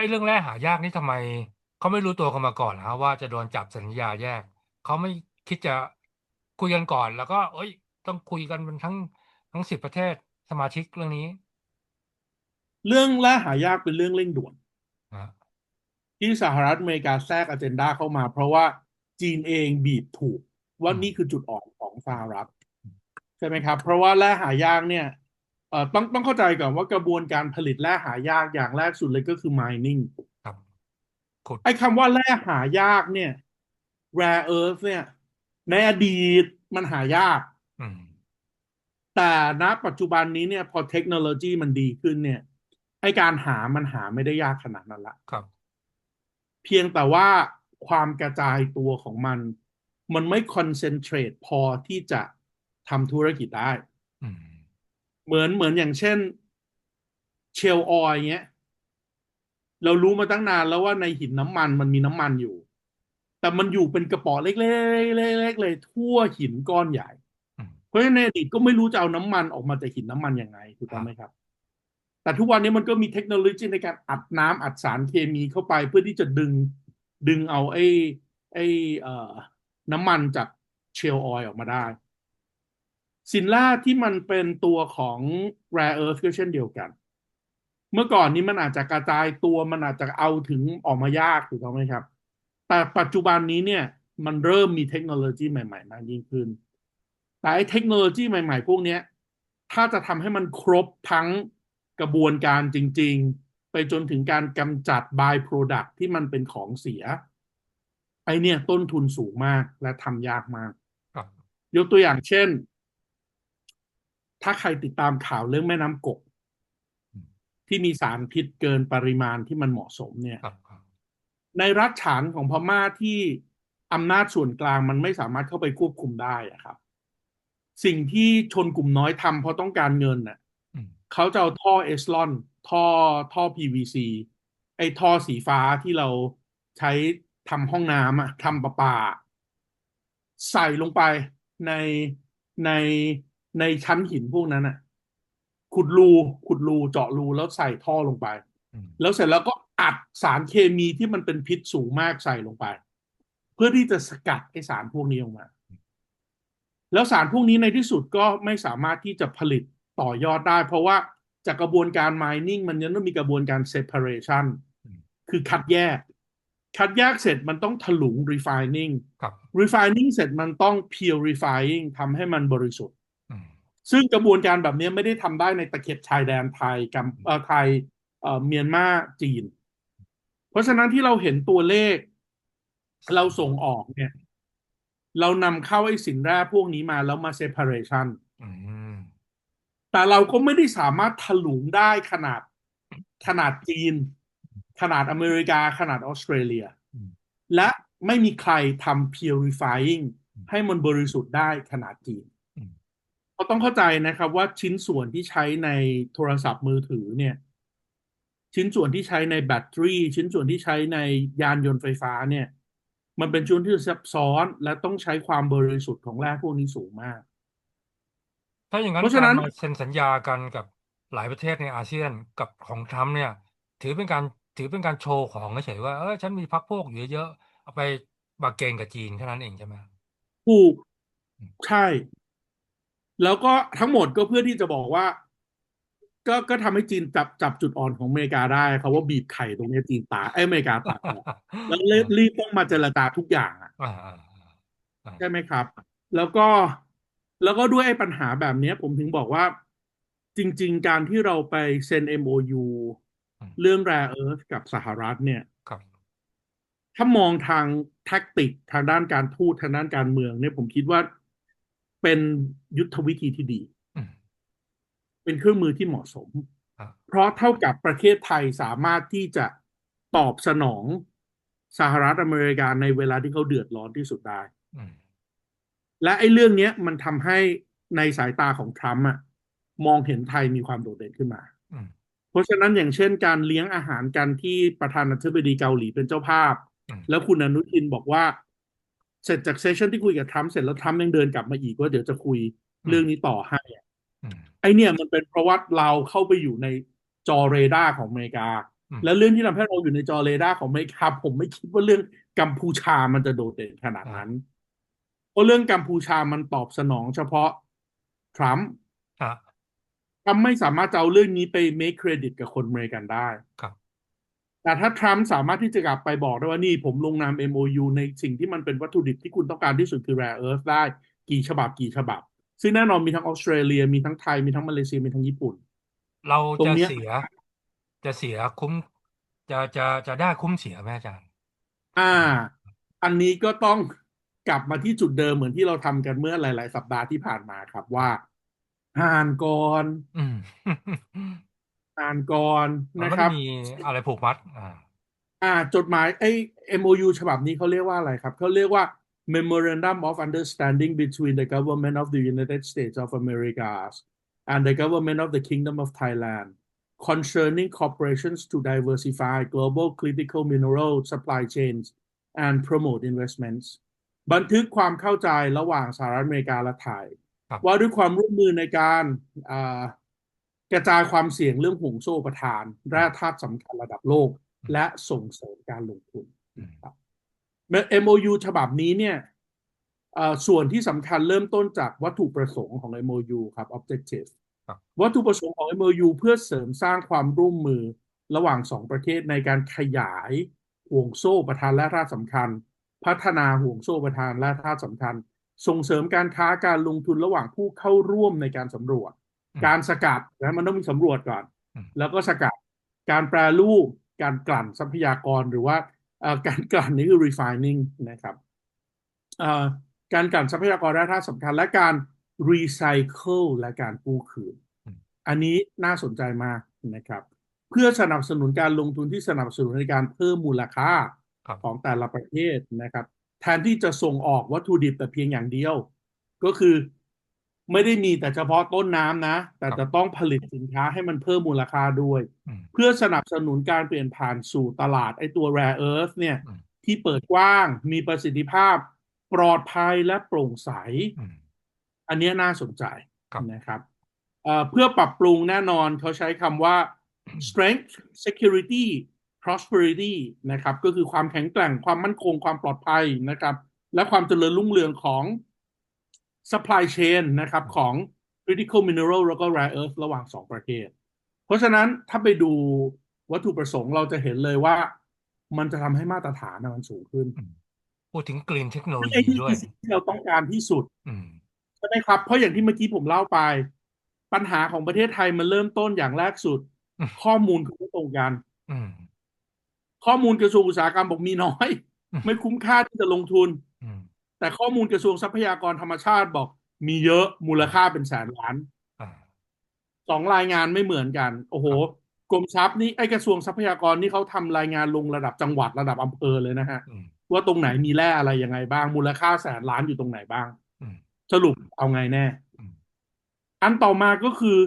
อ้เรื่องแร่หายากนี่ทำไมเขาไม่รู้ตัวกันมาก่อนนะว่าจะโดนจับสัญญาแยก เขาไม่คิดจะคุยกันก่อน แล้วก็ เอ้ย ต้องคุยกันเป็นทั้งทั้งสิบประเทศสมาชิกเรื่องนี้ เรื่องแร่หายากเป็นเรื่องเร่งด่วนนะที่สหรัฐอเมริกาแทรกอเจนดาเข้ามา เพราะว่าจีนเองบีบถูกว่านี่คือจุดอ่อนของสหรัฐใช่ไหมครับ เพราะว่าแร่หายากเนี่ย เอ่อต้องต้องเข้าใจก่อนว่ากระบวนการผลิตแร่หายากอย่างแรกสุดเลยก็คือ mining ครับขุดไอ้คำว่าแร่หายากเนี่ย rare earth เนี่ย ในอดีตมันหายากอืมแต่ณปัจจุบันนี้เนี่ย พอเทคโนโลยีมันดีขึ้นเนี่ยไอการหามันหาไม่ได้ยากขนาดนั้นละครับ เพียงแต่ว่าความกระจายตัวของมัน มันไม่คอนเซนเทรตพอที่จะทำธุรกิจได้อืม เหมือนเหมือนอย่างเช่นเชลออยเงี้ย เรารู้มาตั้งนานแล้วว่าในหินน้ำมันมันมีน้ำมันอยู่ แต่มันอยู่เป็นกระป๋อเล็กๆเล็กๆเลยทั่วหินก้อนใหญ่อืมเพราะฉะนั้นในอดีตก็ไม่รู้จะเอาน้ำมันออกมาจากหินน้ำมันยังไงถูกต้องไหมครับ แต่ทุกวันนี้มันก็มีเทคโนโลยีในการอัดน้ำอัดสารเคมีเข้าไปเพื่อที่จะดึงดึงเอาไอ้ไอ้เอ่อน้ำมันจากเชลออยออกมาได้ สินแร่ที่มันเป็นตัวของ rare earth ก็เช่นเดียวกัน เมื่อก่อนนี้มันอาจจะกระจายตัวมันอาจจะเอาถึงออกมายากถูกต้องไหมครับ แต่ปัจจุบันนี้เนี่ยมันเริ่มมีเทคโนโลยีใหม่ๆมากยิ่งขึ้น แต่ไอ้เทคโนโลยีใหม่ๆ พวกเนี้ยถ้าจะทำให้มันครบทั้งกระบวนการจริง ๆ ไปจนถึงการกำจัด by product ที่มันเป็นของเสีย ไอเนี่ยต้นทุนสูงมากและทำยากมากครับยกตัวอย่างเช่น ถ้าใครติดตามข่าวเรื่องแม่น้ำกก ที่มีสารพิษเกินปริมาณที่มันเหมาะสมเนี่ยครับครับในรัฐฉานของพม่าที่อำนาจส่วนกลางมันไม่สามารถเข้าไปควบคุมได้อะครับ สิ่งที่ชนกลุ่มน้อยทำเพราะต้องการเงินน่ะอืมเขาจะเอาท่อเอสลอนท่อท่อ PVC ไอ้ท่อสีฟ้าที่เราใช้ทำห้องน้ำอะทำประปา ใส่ลงไปในใน ในชั้นหินพวกนั้นอะขุดรูขุดรูเจาะรูแล้วใส่ท่อลงไปอืมแล้วเสร็จแล้วก็อัดสารเคมีที่มันเป็นพิษสูงมากใส่ลงไป เพื่อที่จะสกัดไอสารพวกนี้ออกมา แล้วสารพวกนี้ในที่สุดก็ไม่สามารถที่จะผลิตต่อยอดได้ เพราะว่าจากกระบวนการ mining มันยังต้องมีกระบวนการ separation คือคัดแยก คัดแยกเสร็จมันต้องถลุง refining ครับ refining เสร็จมันต้อง purifying ทำให้มันบริสุทธิ์อืม ซึ่งกระบวนการแบบนี้ไม่ได้ทำได้ในตะเข็บชายแดนไทยกัมเอ่อไทยเอ่อเมียนมาจีน เพราะฉะนั้นที่เราเห็นตัวเลข เราส่งออกเนี่ย เรานำเข้าไอ้สินแร่พวกนี้มาแล้วมา separation อืมแต่เราก็ไม่ได้สามารถถลุงได้ขนาดขนาดจีน ขนาดอเมริกา ขนาดออสเตรเลียอืมและไม่มีใครทำ purifying ให้มันบริสุทธิ์ได้ขนาดจีน อืมเราต้องเข้าใจนะครับว่าชิ้นส่วนที่ใช้ในโทรศัพท์มือถือเนี่ย ชิ้นส่วนที่ใช้ในแบตเตอรี่ ชิ้นส่วนที่ใช้ในยานยนต์ไฟฟ้าเนี่ย มันเป็นชิ้นที่ซับซ้อนและต้องใช้ความบริสุทธิ์ของแร่พวกนี้สูงมาก ถ้าอย่างนั้นเพราะฉะนั้นการมาเซ็นสัญญากันกับหลายประเทศในอาเซียนกับของทรัมป์เนี่ย ถือเป็นการถือเป็นการโชว์ของเฉยๆว่าเออฉันมีพรรคพวกอยู่เยอะๆเอาไปบาร์เกนกับจีนแค่นั้นเองใช่ไหมถูกใช่ แล้วก็ทั้งหมดก็เพื่อที่จะบอกว่า ก็ก็ทำให้จีนจับจับจุดอ่อนของอเมริกาได้เขาว่าบีบไข่ตรงนี้จีนตายเอ้ยอเมริกาตัดออกแล้วรีบรีบต้องมาเจรจาทุกอย่างอะอ่าอ่าอ่าใช่ไหมครับ แล้วก็แล้วก็ด้วยไอ้ปัญหาแบบเนี้ยผมถึงบอกว่า จริง ๆ การที่เราไปเซ็น MOU เรื่อง rare earth กับสหรัฐเนี่ยครับถ้ามองทางแท็กติกทางด้านการทูตทางด้านการเมืองเนี่ยผมคิดว่า เป็นยุทธวิธีที่ดีอืมเป็นเครื่องมือที่เหมาะสมครับเพราะเท่ากับประเทศไทยสามารถที่จะตอบสนองสหรัฐอเมริกาในเวลาที่เขาเดือดร้อนที่สุดได้อืมและไอ้เรื่องเนี้ยมันทำให้ในสายตาของทรัมป์อะมองเห็นไทยมีความโดดเด่นขึ้นมาอืมเพราะฉะนั้นอย่างเช่นการเลี้ยงอาหารกันที่ประธานาธิบดีเกาหลีเป็นเจ้าภาพอืมแล้วคุณอนุทินบอกว่า เสร็จจากเซสชันที่คุยกับทรัมป์เสร็จแล้วทรัมป์ยังเดินกลับมาอีกว่าเดี๋ยวจะคุยเรื่องนี้ต่อให้อะอืมไอเนี่ยมันเป็นเพราะว่าเราเข้าไปอยู่ในจอเรดาร์ของอเมริกาอืมแล้วเรื่องที่ทำให้เราอยู่ในจอเรดาร์ของอเมริกาผมไม่คิดว่าเรื่องกัมพูชามันจะโดดเด่นขนาดนั้นเพราะเรื่องกัมพูชามันตอบสนองเฉพาะทรัมป์ฮะทรัมป์ไม่สามารถจะเอาเรื่องนี้ไป make credit กับคนอเมริกันได้ครับ แต่ถ้าทรัมป์สามารถที่จะกลับไปบอกได้ว่านี่ผมลงนาม MOU ในสิ่งที่มันเป็นวัตถุดิบที่คุณต้องการที่สุดคือ rare earth ได้กี่ฉบับกี่ฉบับ ซึ่งแน่นอนมีทั้งออสเตรเลีย มีทั้งไทยมีทั้งมาเลเซียมีทั้งญี่ปุ่น เราตรงจะเนี้ยเสีย จะเสียคุ้มจะจะจะได้คุ้มเสียไหมอาจารย์ อ่า อันนี้ก็ต้องกลับมาที่จุดเดิมเหมือนที่เราทำกันเมื่อหลาย ๆ สัปดาห์ที่ผ่านมาครับว่าอ่านก่อน อืมอ่านก่อนมันนะไม่คได้รับมีอะไรผูกมัดอ่าอ่า จดหมายไอ้ MOU ฉบับนี้เขาเรียกว่าอะไรครับเขาเรียกว่า Memorandum of Understanding between the government of the United States of America and the government of the Kingdom of Thailand concerning corporations to diversify global critical mineral supply chains and promote investments บันทึกความเข้าใจระหว่างสหรัฐอเมริกาและไทยครับว่าด้วยความร่วมมือในการอ่า กระจายความเสี่ยงเรื่องห่วงโซ่ประทานแร่ธาตุสำคัญระดับโลก และส่งเสริมการลงทุนอืมครับ MOU ฉบับนี้เนี่ยเอ่อส่วนที่สำคัญเริ่มต้นจากวัตถุประสงค์ของ MOU ครับ objective ครับวัตถุประสงค์ของ MOU เพื่อเสริมสร้างความร่วมมือระหว่างสองประเทศในการขยายห่วงโซ่ประทานและธาตุสำคัญ พัฒนาห่วงโซ่ประทานและธาตุสำคัญ ส่งเสริมการค้าการลงทุนระหว่างผู้เข้าร่วมในการสำรวจอืม การสกัดนะมันต้องมีสำรวจก่อนอืมแล้วก็สกัดการแปรรูปการกลั่นทรัพยากรหรือว่าเอ่อการกลั่นนี่คือ refining นะครับเอ่อการกลั่นทรัพยากรแร่ธาตุสำคัญ และการ recycle และการกู้คืนอืมอันนี้น่าสนใจมากนะครับ เพื่อสนับสนุนการลงทุนที่สนับสนุนในการเพิ่มมูลค่าครับของแต่ละประเทศนะครับ แทนที่จะส่งออกวัตถุดิบแต่เพียงอย่างเดียว ก็คือ ไม่ได้มีแต่เฉพาะต้นน้ำนะ แต่จะต้องผลิตสินค้าให้มันเพิ่มมูลค่าด้วยอืมเพื่อสนับสนุนการเปลี่ยนผ่านสู่ตลาดไอ้ตัว rare earth เนี่ยอืมที่เปิดกว้างมีประสิทธิภาพ ปลอดภัยและโปร่งใสอืมอันเนี้ยน่าสนใจครับนะครับเอ่อเพื่อปรับปรุงแน่นอนเขาใช้คำว่า strength security prosperity นะครับ ก็คือความแข็งแกร่งความมั่นคงความปลอดภัยนะครับ และความเจริญรุ่งเรืองของ supply chain นะครับของ critical mineral แล้วก็ rare earth ระหว่างสองประเทศ เพราะฉะนั้นถ้าไปดูวัตถุประสงค์เราจะเห็นเลยว่า มันจะทำให้มาตรฐานน่ะมันสูงขึ้น พูดถึงกรีนเทคโนโลไอ้ยีนี่ด้วยคือสิ่งที่เราต้องการที่สุดอืมใช่ไหมครับ เพราะอย่างที่เมื่อกี้ผมเล่าไป ปัญหาของประเทศไทยมันเริ่มต้นอย่างแรกสุดอืมข้อมูลคือไม่ตรงกันอืมข้อมูลกระทรวงอุตสาหกรรมบอกมีน้อยอืมไม่คุ้มค่าที่จะลงทุนอืม แต่ข้อมูลกระทรวงทรัพยากรธรรมชาติบอก มีเยอะมูลค่าเป็นแสนล้านอ่าสองรายงานไม่เหมือนกัน โอ้โหกรมทรัพย์นี่ไอ้กระทรวงทรัพยากรนี่เขาทำรายงานลงระดับจังหวัดระดับอำเภอเลยนะฮะอืมว่าตรงไหนมีแร่อะไรยังไงบ้าง มูลค่าแสนล้านอยู่ตรงไหนบ้างอืมสรุปเอาไงแน่อืมอันต่อมาก็คือ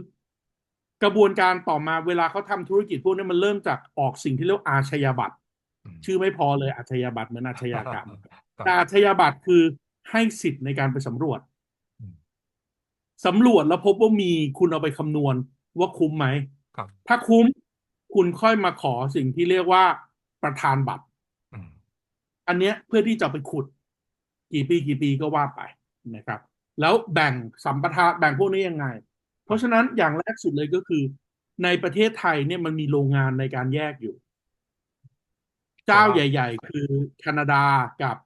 กระบวนการต่อมาเวลาเขาทำธุรกิจพวกนี้มันเริ่มจากออกสิ่งที่เรียกว่าอาชญาบัตรอืมชื่อไม่พอเลยอาชญาบัตรเหมือนอาชญากรรมครับ แต่อาชญาบัตรคือให้สิทธิ์ในการไปสำรวจอืมสำรวจแล้วพบว่ามีคุณเอาไปคำนวณว่าคุ้มไหมครับถ้าคุ้มคุณค่อยมาขอสิ่งที่เรียกว่าประธานบัตรอืมอันเนี้ยเพื่อที่จะไปขุด กี่ปีกี่ปีก็ว่าไปนะครับ แล้วแบ่งสัมปทานแบ่งพวกนี้ยังไง เพราะฉะนั้นอย่างแรกสุดเลยก็คือ ในประเทศไทยเนี่ยมันมีโรงงานในการแยกอยู่ เจ้าใหญ่ ๆ คือแคนาดากับ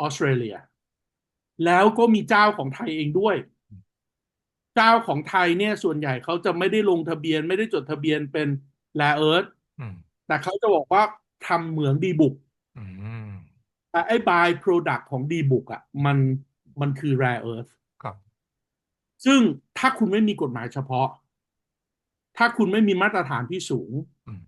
ออสเตรเลีย แล้วก็มีเจ้าของไทยเองด้วย เจ้าของไทยเนี่ยส่วนใหญ่เขาจะไม่ได้ลงทะเบียนไม่ได้จดทะเบียนเป็นแลเอิร์ธอืมแต่เขาจะบอกว่าทำเหมืองดีบุกอืมแต่ไอ้ by product ของดีบุกอะ มันมันคือ rare earth ครับซึ่งถ้าคุณไม่มีกฎหมายเฉพาะ ถ้าคุณไม่มีมาตรฐานที่สูงอืม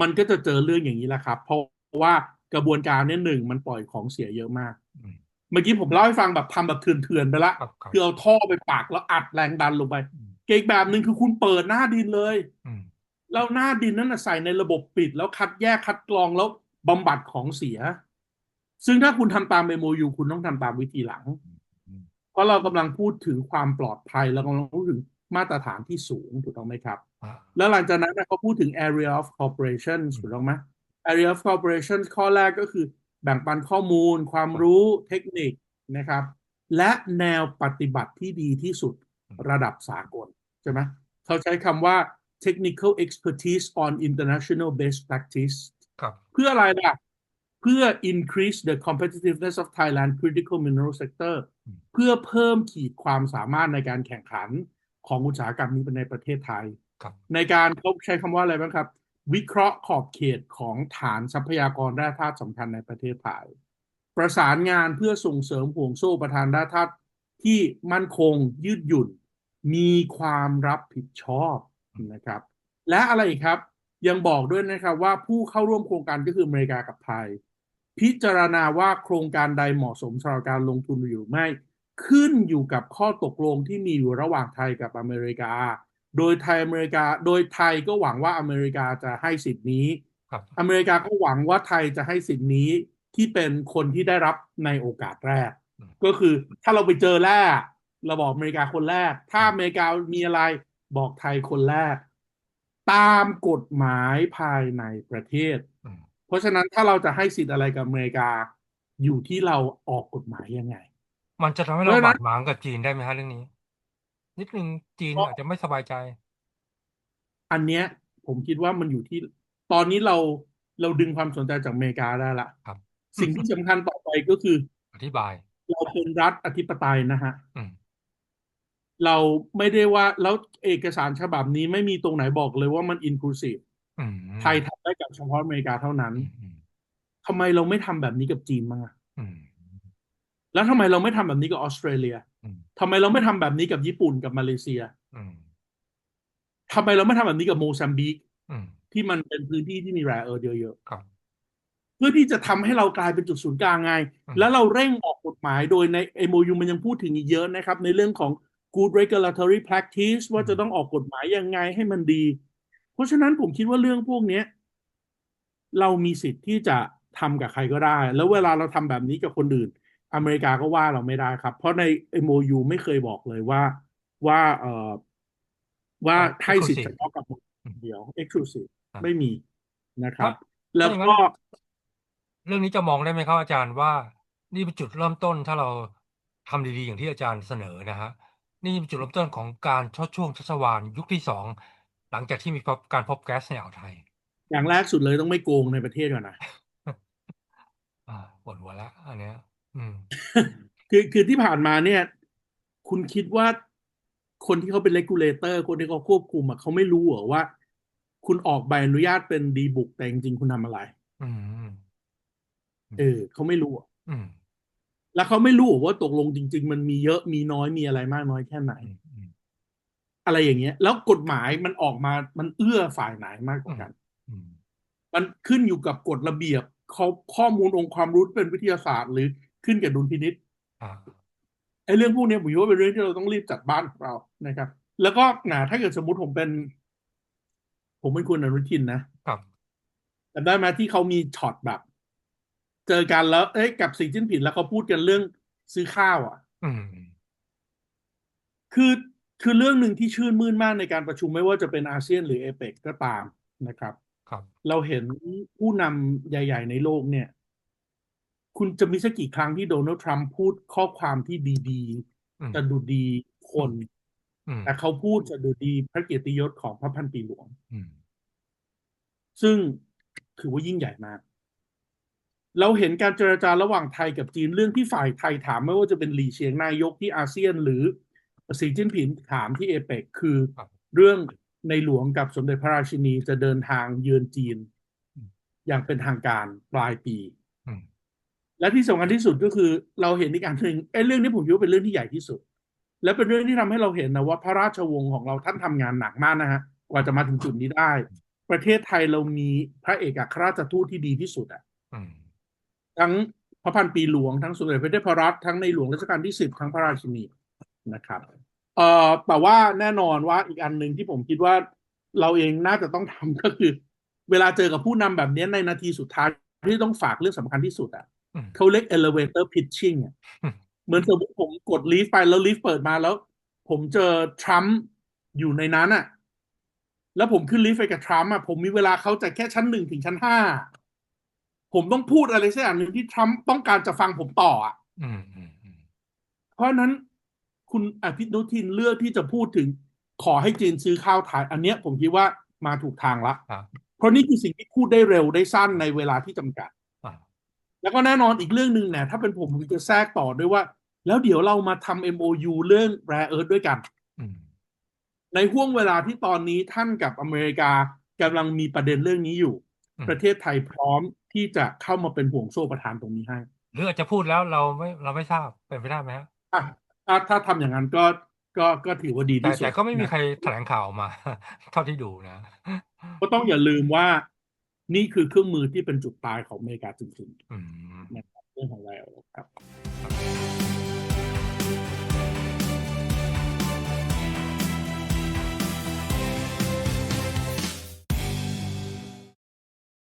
มันก็จะเจอเรื่องอย่างนี้แหละครับ เพราะว่า กระบวนการเนี่ยหนึ่งมันปล่อยของเสียเยอะมากอืมเมื่อกี้ผมเล่าให้ฟังแบบทำแบบเถื่อนๆไปละครับครับคือเอาท่อไปปักแล้วอัดแรงดันลงไปอืมเกอีกแบบหนึ่งคือคุณเปิดหน้าดินเลยอืมแล้วหน้าดินนั้นนะใส่ในระบบปิด แล้วคัดแยกคัดกรองแล้วบำบัดของเสีย ซึ่งถ้าคุณทำตาม MOU คุณต้องทำตามวิธีหลังอืมเพราะเรากำลังพูดถึงความปลอดภัยแล้วกำลังพูดถึงมาตรฐานที่สูงถูกต้องไหมครับอ่าแล้วหลังจากนั้นนะเขาพูดถึง area of cooperation อืมถูกต้องไหม area of cooperation ข้อแรกก็คือแบ่งปันข้อมูล ความรู้เทคนิคนะครับ และแนวปฏิบัติที่ดีที่สุดระดับสากลใช่ไหมเขาใช้คำว่า technical expertise on international best practice ครับเพื่ออะไรล่ะ เพื่อ increase the competitiveness of Thailand critical mineral sector อืมเพื่อเพิ่มขีดความสามารถในการแข่งขันของอุตสาหกรรมนี้ในประเทศไทยครับในการเขาใช้คำว่าอะไรบ้างครับ วิเคราะห์ขอบเขตของฐานทรัพยากรแร่ธาตุสำคัญในประเทศไทย ประสานงานเพื่อส่งเสริมห่วงโซ่ประทานแร่ธาตุที่มั่นคงยืดหยุ่น มีความรับผิดชอบนะครับ และอะไรครับยังบอกด้วยนะครับว่าผู้เข้าร่วมโครงการก็คืออเมริกากับไทย พิจารณาว่าโครงการใดเหมาะสมสำหรับการลงทุนหรือไม่ ขึ้นอยู่กับข้อตกลงที่มีอยู่ระหว่างไทยกับอเมริกา โดยไทยอเมริกา โดยไทยก็หวังว่าอเมริกาจะให้สิทธินี้ครับอเมริกาก็หวังว่าไทยจะให้สิทธินี้ที่เป็นคนที่ได้รับในโอกาสแรกอืมก็คือถ้าเราไปเจอแรกเราบอกอเมริกาคนแรก ถ้าอเมริกามีอะไรบอกไทยคนแรก ตามกฎหมายภายในประเทศอืมเพราะฉะนั้นถ้าเราจะให้สิทธิ์อะไรกับอเมริกาอยู่ที่เราออกกฎหมายยังไง มันจะทำให้เพเราราะฉะนั้บานดหมางกับจีนได้ไหมฮะเรื่องนี้ นิดนึงจีนเพราะอาจจะไม่สบายใจ อันเนี้ย ผมคิดว่ามันอยู่ที่ ตอนนี้เราเราดึงความสนใจจากอเมริกาได้ละครับ สิ่งที่สำคัญต่อไปก็คือ อธิบาย เราเป็นรัฐอธิปไตยนะฮะอืมเราไม่ได้ว่าแล้วเอกสารฉบับนี้ไม่มีตรงไหนบอกเลยว่ามัน inclusive อืมไทยทำได้กับเฉพาะอเมริกาเท่านั้นอืมอืมทำไมเราไม่ทำแบบนี้กับจีนบ้างอะอืมแล้วทำไมเราไม่ทำแบบนี้กับออสเตรเลียอืม ทำไมเราไม่ทำแบบนี้กับญี่ปุ่นกับมาเลเซียอืมทำไมเราไม่ทำแบบนี้กับโมซัมบิกอืมที่มันเป็นพื้นที่ที่มีแร่เออร์เยอะครับๆเพื่อที่จะทำให้เรากลายเป็นจุดศูนย์กลางไงอืมแล้วเราเร่งออกกฎหมายโดยใน MOU มันยังพูดถึงอีกเยอะนะครับ ในเรื่องของ good regulatory practice ว่าจะต้องออกกฎหมายยังไงให้มันดี เพราะฉะนั้นผมคิดว่าเรื่องพวกเนี้ยเรามีสิทธิ์ที่จะทำกับใครก็ได้ แล้วเวลาเราทำแบบนี้กับคนอื่น อเมริกาก็ว่าเราไม่ได้ครับ เพราะใน MOU ไม่เคยบอกเลยว่าว่าเอ่อว่าอ่าให้สิทธิ์ exclusive เฉพาะกับคนเดียว exclusive ครับไม่มีนะครับถ้าแล้วถ้าอย่างนั้ก็นเรื่องนี้จะมองได้ไหมครับอาจารย์ว่า นี่เป็นจุดเริ่มต้นถ้าเราทำดีๆอย่างที่อาจารย์เสนอนะฮะนี่เป็นจุดเริ่มต้นของการทดช่วงชัชวาลยุคที่สองหลังจากที่มีพบการพบแก๊สในอ่าวไทย อย่างแรกสุดเลยต้องไม่โกงในประเทศก่อนนะอ่าปวดหัวแล้วอันเนี้ยอืม คือคือที่ผ่านมาเนี่ย คุณคิดว่าคนที่เขาเป็น regulator คนที่เขาควบคุมอะเขาไม่รู้เหรอว่า คุณออกใบอนุญาตเป็นดีบุกแต่จริงๆคุณทำอะไรอืมเออเขาไม่รู้อะอืมแล้วเขาไม่รู้เหรอว่าตกลงจริง ๆ มันมีเยอะมีน้อยมีอะไรมากน้อยแค่ไหนอืมอืมอะไรอย่างเงี้ย แล้วกฎหมายมันออกมามันเอื้อฝ่ายไหนมากกว่ากันอืมมันขึ้นอยู่กับกฎระเบียบเขาข้อมูลองค์ความรู้เป็นวิทยาศาสตร์ หรือ ขึ้นกับดุลพินิษอ่าไอ้เรื่องพวกเนี้ยผมคิดว่าเป็นเรื่องที่เราต้องรีบจัดบ้านของเรานะครับ แล้วก็นะถ้าเกิดสมมุติผมเป็น ผมเป็นคุณอนุทินนะครับจำได้ไหมที่เขามีช็อตแบบ เจอกันแล้ว เอ้ยกับสีจิ้นผิดแล้วเขาพูดกันเรื่องซื้อข้าวอะอืมคือคือเรื่องหนึ่งที่ชื่นมื่นมากในการประชุมไม่ว่าจะเป็นอาเซียนหรือเอเปกก็ตามนะครับ ครับ เราเห็นผู้นำใหญ่ ๆ ในโลกเนี่ย คุณจะมีสักกี่ครั้งที่โดนัลด์ทรัมป์พูดข้อความที่ดีอืมๆจะดูดีคนอืมแต่เขาพูดจะดูดีพระเกียรติยศของพระพันปีหลวงอืมซึ่งถือว่ายิ่งใหญ่มาก เราเห็นการเจรจาระหว่างไทยกับจีนเรื่องที่ฝ่ายไทยถามไม่ว่าจะเป็นหลี่เฉียงนายกที่อาเซียน หรือสีจิ้นผิงถามที่เอเปกคือครับเรื่องในหลวงกับสมเด็จพระราชินีจะเดินทางเยือนจีนอืมอย่างเป็นทางการปลายปีอืม และที่สำคัญที่สุดก็คือเราเห็นอีกอันหนึ่งไอ้เรื่องนี้ผมคิดว่าเป็นเรื่องที่ใหญ่ที่สุด และเป็นเรื่องที่ทำให้เราเห็นนะว่าพระราชวงศ์ของเราท่านทำงานหนักมากนะฮะกว่าจะมาถึงจุดนี้ได้ ประเทศไทยเรามีพระเอกอัครราชทูตที่ดีที่สุดอะอืมทั้งพระพันปีหลวงทั้งสมเด็จพระเทพรัตน์ทั้งในหลวงรัชกาลที่สิบทั้งพระราชินีนะครับเอ่อแต่ว่าแน่นอนว่าอีกอันหนึ่งที่ผมคิดว่าเราเองน่าจะต้องทำก็คือ เวลาเจอกับผู้นำแบบนี้ในนาทีสุดท้ายที่ต้องฝากเรื่องสำคัญที่สุดอะอืม เขาเรียก elevator pitching อะอืมเหมือนสมมติผมกดลีฟไปแล้วลีฟเปิดมาแล้ว ผมเจอทรัมป์อยู่ในนั้นอะแล้วผมขึ้นลิฟต์ไปกับทรัมป์อะผมมีเวลาเขาจากแค่ชั้นหนึ่งถึงชั้นห้าผมต้องพูดอะไรสักอย่างหนึ่งที่ทรัมป์ต้องการจะฟังผมต่ออะอืมอืมอืมเพราะฉะนั้นคุณอภินุทินเลือกที่จะพูดถึงขอให้จีนซื้อข้าวไทยอันเนี้ยผมคิดว่ามาถูกทางละครับเพราะนี่คือสิ่งที่พูดได้เร็วได้สั้นในเวลาที่จำกัดอ่า แล้วก็แน่นอนอีกเรื่องหนึ่งเนี่ยถ้าเป็นผมผมจะแทรกต่อด้วยว่า แล้วเดี๋ยวเรามาทำ MOU เรื่อง Rare Earth ด้วยกันอืมในห่วงเวลาที่ตอนนี้ท่านกับอเมริกากำลังมีประเด็นเรื่องนี้อยู่อืมประเทศไทยพร้อมที่จะเข้ามาเป็นห่วงโซ่ประทานตรงนี้ให้ หรืออาจจะพูดแล้วเราไม่เราไม่ทราบเป็นไปได้ไหมฮะอะถ้าถ้าทำอย่างนั้นก็ก็ก็ถือว่าดีแต่ที่สุดแต่ก็ไม่มีนะใครแถลงข่าวออกมา เท่าที่ดูนะ ก็ต้องอย่าลืมว่า นี่คือเครื่องมือที่เป็นจุดตายของอเมริกาจริงๆเรื่องของไวครับ